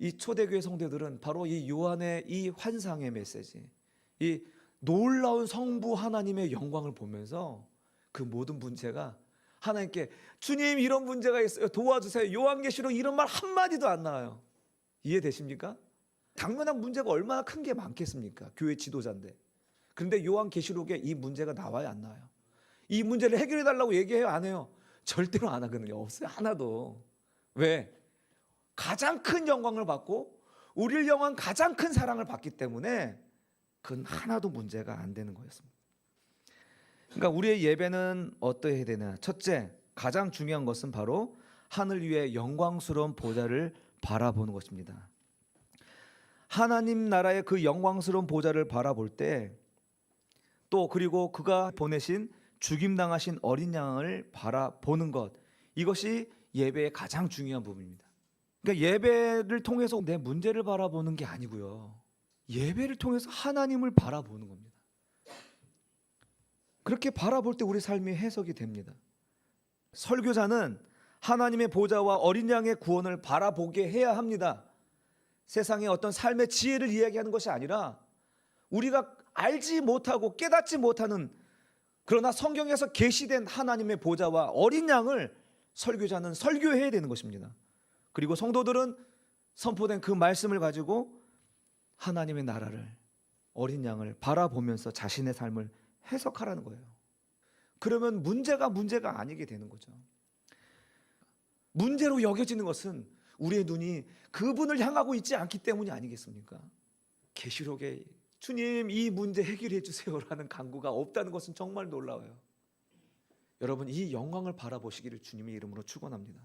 이 초대교회 성도들은 바로 이 요한의 이 환상의 메시지, 이 놀라운 성부 하나님의 영광을 보면서 그 모든 문제가 하나님께 주님 이런 문제가 있어요. 도와주세요. 요한계시록 이런 말 한마디도 안 나와요. 이해되십니까? 당면한 문제가 얼마나 큰 게 많겠습니까? 교회 지도자인데. 그런데 요한계시록에 이 문제가 나와요, 안 나와요? 이 문제를 해결해 달라고 얘기해요, 안 해요? 절대로 안 하거든요. 없어요, 하나도. 왜? 가장 큰 영광을 받고 우리를 영한 가장 큰 사랑을 받기 때문에 그건 하나도 문제가 안 되는 거였습니다. 그러니까 우리의 예배는 어떠해야 되나? 첫째, 가장 중요한 것은 바로 하늘 위의 영광스러운 보좌를 바라보는 것입니다. 하나님 나라의 그 영광스러운 보좌를 바라볼 때 또 그리고 그가 보내신 죽임 당하신 어린 양을 바라보는 것 이것이 예배의 가장 중요한 부분입니다. 그러니까 예배를 통해서 내 문제를 바라보는 게 아니고요. 예배를 통해서 하나님을 바라보는 겁니다. 그렇게 바라볼 때 우리 삶이 해석이 됩니다. 설교자는 하나님의 보좌와 어린 양의 구원을 바라보게 해야 합니다. 세상의 어떤 삶의 지혜를 이야기하는 것이 아니라 우리가 알지 못하고 깨닫지 못하는 그러나 성경에서 계시된 하나님의 보좌와 어린 양을 설교자는 설교해야 되는 것입니다. 그리고 성도들은 선포된 그 말씀을 가지고 하나님의 나라를 어린 양을 바라보면서 자신의 삶을 해석하라는 거예요. 그러면 문제가 문제가 아니게 되는 거죠. 문제로 여겨지는 것은 우리의 눈이 그분을 향하고 있지 않기 때문이 아니겠습니까? 계시록에 주님 이 문제 해결해 주세요라는 간구가 없다는 것은 정말 놀라워요. 여러분 이 영광을 바라보시기를 주님의 이름으로 축원합니다.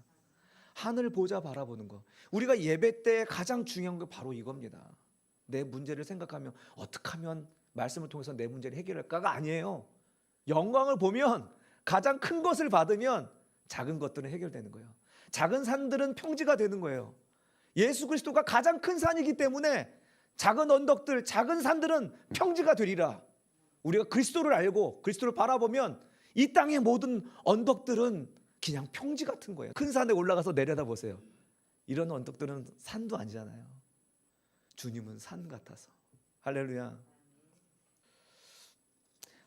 하늘 보자 바라보는 거. 우리가 예배 때 가장 중요한 게 바로 이겁니다. 내 문제를 생각하면 어떻게 하면 말씀을 통해서 내 문제를 해결할까가 아니에요. 영광을 보면 가장 큰 것을 받으면 작은 것들은 해결되는 거예요. 작은 산들은 평지가 되는 거예요. 예수 그리스도가 가장 큰 산이기 때문에 작은 언덕들, 작은 산들은 평지가 되리라. 우리가 그리스도를 알고 그리스도를 바라보면 이 땅의 모든 언덕들은 그냥 평지 같은 거예요. 큰 산에 올라가서 내려다 보세요. 이런 언덕들은 산도 아니잖아요. 주님은 산 같아서. 할렐루야.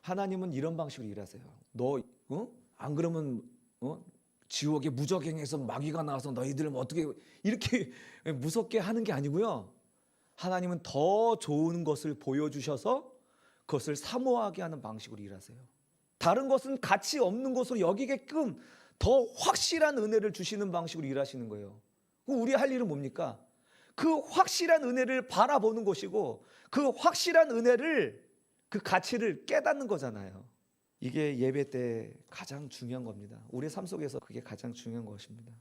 하나님은 이런 방식으로 일하세요. 너, 어? 안 그러면, 어? 지옥에 무적행해서 마귀가 나와서 너희들을 뭐 어떻게 이렇게 무섭게 하는 게 아니고요. 하나님은 더 좋은 것을 보여주셔서 그것을 사모하게 하는 방식으로 일하세요. 다른 것은 가치 없는 것으로 여기게끔 더 확실한 은혜를 주시는 방식으로 일하시는 거예요. 우리 할 일은 뭡니까? 그 확실한 은혜를 바라보는 것이고 그 확실한 은혜를 그 가치를 깨닫는 거잖아요. 이게 예배 때 가장 중요한 겁니다. 우리 삶 속에서 그게 가장 중요한 것입니다.